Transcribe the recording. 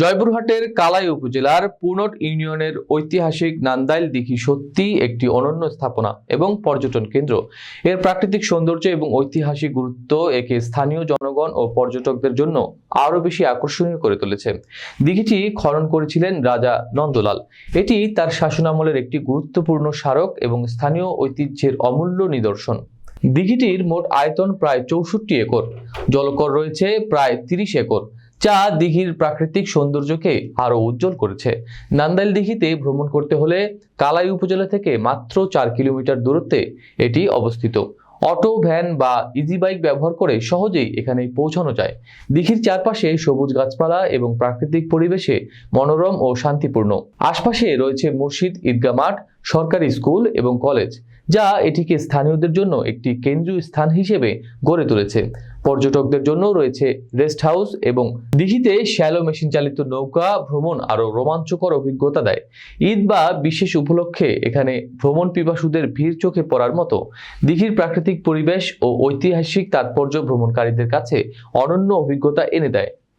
জয়পুরহাটের কালাই উপজেলার পুনট ইউনিয়নের ঐতিহাসিক নান্দাইল দিঘি সত্যি একটি অনন্য স্থাপনা এবং পর্যটন কেন্দ্র। এর প্রাকৃতিক সৌন্দর্য এবং ঐতিহাসিক গুরুত্ব একে স্থানীয় জনগণ ও পর্যটকদের জন্য আরও বেশি আকর্ষণীয় করে তুলেছে। দিঘিটি খনন করেছিলেন রাজা নন্দলাল। এটি তার শাসনামলের একটি গুরুত্বপূর্ণ স্মারক এবং স্থানীয় ঐতিহ্যের অমূল্য নিদর্শন। দিঘিটির মোট আয়তন প্রায় চৌষট্টি একর। জলকর রয়েছে প্রায় তিরিশ একর। যা দিঘির প্রাকৃতিক সৌন্দর্যকে আরও উজ্জ্বল করেছে। নান্দাইল দিঘিতে ভ্রমণ করতে হলে কালাই উপজেলা থেকে মাত্র চার কিলোমিটার দূরত্বে এটি অবস্থিত। অটো, ভ্যান বা ইজি বাইক ব্যবহার করে সহজেই এখানে পৌঁছানো যায়। দিঘির চারপাশে সবুজ গাছপালা এবং প্রাকৃতিক পরিবেশে মনোরম ও শান্তিপূর্ণ। আশপাশে রয়েছে মুর্শিদ ঈদগা মাঠ, সরকারি স্কুল এবং কলেজ। যা এটিকে স্থানীয়দের জন্য একটি কেন্দ্রীয় স্থান হিসেবে গড়ে তুলেছে। পর্যটকদের জন্য রয়েছে রেস্ট হাউস এবং দিঘিতে শ্যালো মেশিন চালিত নৌকা ভ্রমণ আরও রোমাঞ্চকর অভিজ্ঞতা দেয়। ঈদ বা বিশেষ উপলক্ষে এখানে ভ্রমণ পিপাসুদের ভিড় চোখে পড়ার মতো। দিঘির প্রাকৃতিক পরিবেশ ও ঐতিহাসিক তাৎপর্য ভ্রমণকারীদের কাছে অনন্য অভিজ্ঞতা এনে দেয়।